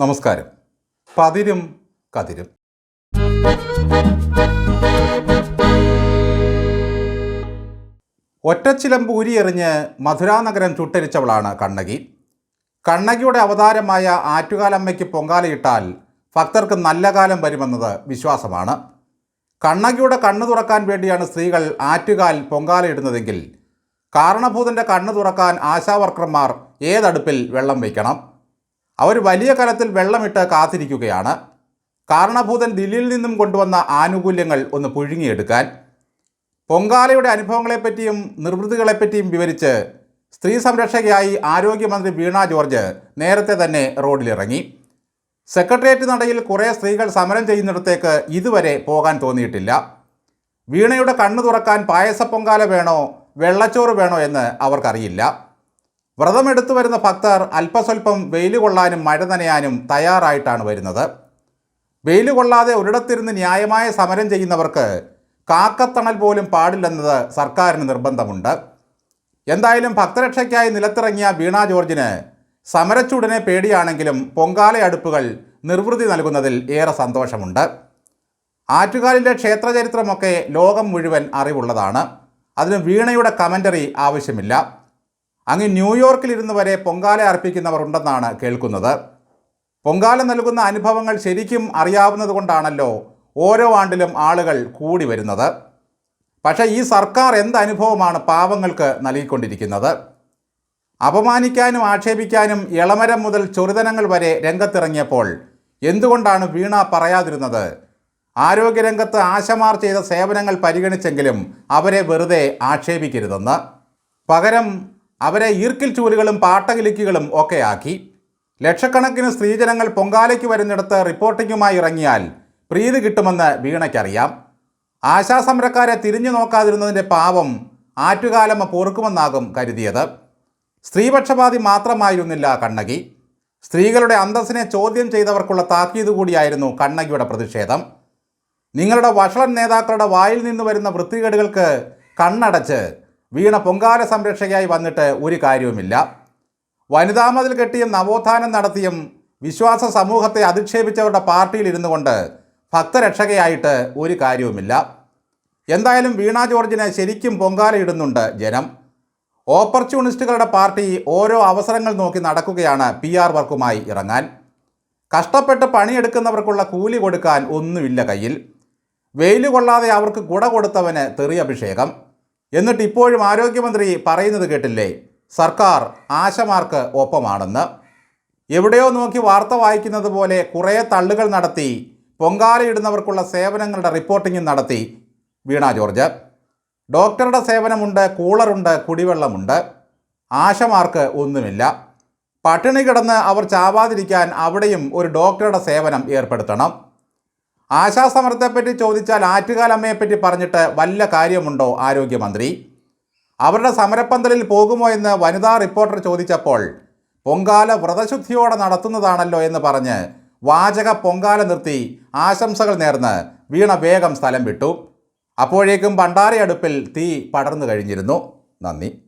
നമസ്കാരം. പതിരും കതിരും. ഒറ്റച്ചിലമ്പ് ഊരിയെറിഞ്ഞ് മധുരാനഗരം ചുട്ടരിച്ചവളാണ് കണ്ണകി. കണ്ണകിയുടെ അവതാരമായ ആറ്റുകാലമ്മയ്ക്ക് പൊങ്കാലയിട്ടാൽ ഭക്തർക്ക് നല്ല കാലം വരുമെന്നത് വിശ്വാസമാണ്. കണ്ണകിയുടെ കണ്ണു തുറക്കാൻ വേണ്ടിയാണ് സ്ത്രീകൾ ആറ്റുകാൽ പൊങ്കാലയിടുന്നതെങ്കിൽ കാരണഭൂതന്റെ കണ്ണു തുറക്കാൻ ആശാവർക്കർമാർ ഏതടുപ്പിൽ വെള്ളം വയ്ക്കണം? അവർ വലിയ കലത്തിൽ വെള്ളമിട്ട് കാത്തിരിക്കുകയാണ്. കാരണഭൂതൻ ദില്ലിയിൽ നിന്നും കൊണ്ടുവന്ന ആനുകൂല്യങ്ങൾ ഒന്ന് പുഴുങ്ങിയെടുക്കാൻ പൊങ്കാലയുടെ അനുഭവങ്ങളെപ്പറ്റിയും നിർവൃതികളെപ്പറ്റിയും വിവരിച്ച് സ്ത്രീ സംരക്ഷകയായി ആരോഗ്യമന്ത്രി വീണ ജോർജ് നേരത്തെ തന്നെ റോഡിലിറങ്ങി. സെക്രട്ടേറിയറ്റ് നടയിൽ കുറേ സ്ത്രീകൾ സമരം ചെയ്യുന്നിടത്തേക്ക് ഇതുവരെ പോകാൻ തോന്നിയിട്ടില്ല. വീണയുടെ കണ്ണു തുറക്കാൻ പായസ പൊങ്കാല വേണോ വെള്ളച്ചോറ് വേണോ എന്ന് അവർക്കറിയില്ല. വ്രതമെടുത്തു വരുന്ന ഭക്തർ അല്പസ്വല്പം വെയിൽ കൊള്ളാനും മഴ നനയാനും തയ്യാറായിട്ടാണ് വരുന്നത്. വെയിൽ കൊള്ളാതെ ഒരിടത്തിരുന്ന് ന്യായമായ സമരം ചെയ്യുന്നവർക്ക് കാക്കത്തണൽ പോലും പാടില്ലെന്നത് സർക്കാരിന് നിർബന്ധമുണ്ട്. എന്തായാലും ഭക്തരക്ഷയ്ക്കായി നിലത്തിറങ്ങിയ വീണ ജോർജിന് സമരച്ചൂടിനെ പേടിയാണെങ്കിലും പൊങ്കാല അടുപ്പുകൾ നിർവൃതി നൽകുന്നതിൽ ഏറെ സന്തോഷമുണ്ട്. ആറ്റുകാലിന്റെ ക്ഷേത്രചരിത്രമൊക്കെ ലോകം മുഴുവൻ അറിവുള്ളതാണ്. അതിന് വീണയുടെ കമന്ററി ആവശ്യമില്ല. അങ്ങ് ന്യൂയോർക്കിലിരുന്ന് വരെ പൊങ്കാല അർപ്പിക്കുന്നവർ ഉണ്ടെന്നാണ് കേൾക്കുന്നത്. പൊങ്കാല നൽകുന്ന അനുഭവങ്ങൾ ശരിക്കും അറിയാവുന്നതുകൊണ്ടാണല്ലോ ഓരോ ആണ്ടിലും ആളുകൾ കൂടി വരുന്നത്. പക്ഷേ ഈ സർക്കാർ എന്ത് അനുഭവമാണ് പാവങ്ങൾക്ക് നൽകിക്കൊണ്ടിരിക്കുന്നത്? അപമാനിക്കാനും ആക്ഷേപിക്കാനും ഇളമരം മുതൽ ചെറുതനങ്ങൾ വരെ രംഗത്തിറങ്ങിയപ്പോൾ എന്തുകൊണ്ടാണ് വീണ പറയാതിരുന്നത്? ആരോഗ്യരംഗത്ത് ആശമാർ ചെയ്ത സേവനങ്ങൾ പരിഗണിച്ചെങ്കിലും അവരെ വെറുതെ ആക്ഷേപിക്കരുതെന്ന്. പകരം അവരെ ഈർക്കിൽ ചൂലുകളും പാട്ടകിലിക്കുകളും ഒക്കെ ആക്കി ലക്ഷക്കണക്കിന് സ്ത്രീജനങ്ങൾ പൊങ്കാലയ്ക്ക് വരുന്നിടത്ത് റിപ്പോർട്ടിങ്ങുമായി ഇറങ്ങിയാൽ പ്രീതി കിട്ടുമെന്ന് വീണയ്ക്കറിയാം. ആശാസമരക്കാരെ തിരിഞ്ഞു നോക്കാതിരുന്നതിന്റെ പാവം ആറ്റുകാലമ്മ പൊറുക്കുമെന്നാകും കരുതിയത്. സ്ത്രീപക്ഷപാതി മാത്രമായിരുന്നില്ല കണ്ണകി. സ്ത്രീകളുടെ അന്തസ്സിനെ ചോദ്യം ചെയ്തവർക്കുള്ള താക്കീത് കൂടിയായിരുന്നു കണ്ണകിയുടെ പ്രതിഷേധം. നിങ്ങളുടെ വഷളൻ നേതാക്കളുടെ വായിൽ നിന്ന് വരുന്ന വൃത്തികേടുകൾക്ക് കണ്ണടച്ച് വീണ പൊങ്കാല സംരക്ഷകയായി വന്നിട്ട് ഒരു കാര്യവുമില്ല. വനിതാ മതിൽ കെട്ടിയും നവോത്ഥാനം നടത്തിയും വിശ്വാസ സമൂഹത്തെ അധിക്ഷേപിച്ചവരുടെ പാർട്ടിയിൽ ഇരുന്നു കൊണ്ട് ഭക്തരക്ഷകയായിട്ട് ഒരു കാര്യവുമില്ല. എന്തായാലും വീണ ജോർജിന് ശരിക്കും പൊങ്കാലയിടുന്നുണ്ട് ജനം. ഓപ്പർച്യൂണിസ്റ്റുകളുടെ പാർട്ടി ഓരോ അവസരങ്ങൾ നോക്കി നടക്കുകയാണ് പി ആർ വർക്കുമായി ഇറങ്ങാൻ. കഷ്ടപ്പെട്ട് പണിയെടുക്കുന്നവർക്കുള്ള കൂലി കൊടുക്കാൻ ഒന്നുമില്ല കയ്യിൽ. വെയിൽ കൊള്ളാതെ അവർക്ക് കുട കൊടുത്തവന് തെറി അഭിഷേകം എന്നിട്ട് ഇപ്പോഴും ആരോഗ്യമന്ത്രി പറയുന്നത് കേട്ടില്ലേ? സർക്കാർ ആശമാർക്ക് ഒപ്പമാണെന്ന്. എവിടെയോ നോക്കി വാർത്ത വായിക്കുന്നത് പോലെ കുറേ തള്ളുകൾ നടത്തി പൊങ്കാലയിടുന്നവർക്കുള്ള സേവനങ്ങളുടെ റിപ്പോർട്ടിങ്ങും നടത്തി. വീണ ജോർജ് ഡോക്ടറുടെ സേവനമുണ്ട് കൂളറുണ്ട് കുടിവെള്ളമുണ്ട്. ആശമാർക്ക് ഒന്നുമില്ല. പട്ടിണി കിടന്ന് അവർ ചാവാതിരിക്കാൻ അവിടെയും ഒരു ഡോക്ടറുടെ സേവനം ഏർപ്പെടുത്തണം. ആശാസമരത്തെപ്പറ്റി ചോദിച്ചാൽ ആറ്റുകാലമ്മയെപ്പറ്റി പറഞ്ഞിട്ട് വല്ല കാര്യമുണ്ടോ ആരോഗ്യമന്ത്രി? അവരുടെ സമരപ്പന്തലിൽ പോകുമോ എന്ന് വനിതാ റിപ്പോർട്ടർ ചോദിച്ചപ്പോൾ പൊങ്കാല വ്രതശുദ്ധിയോടെ നടത്തുന്നതാണല്ലോ എന്ന് പറഞ്ഞ് വാചക പൊങ്കാല നിർത്തി ആശംസകൾ നേർന്ന് വീണ വേഗം സ്ഥലം വിട്ടു. അപ്പോഴേക്കും ഭണ്ഡാരയടുപ്പിൽ തീ പടർന്നു കഴിഞ്ഞിരുന്നു. നന്ദി.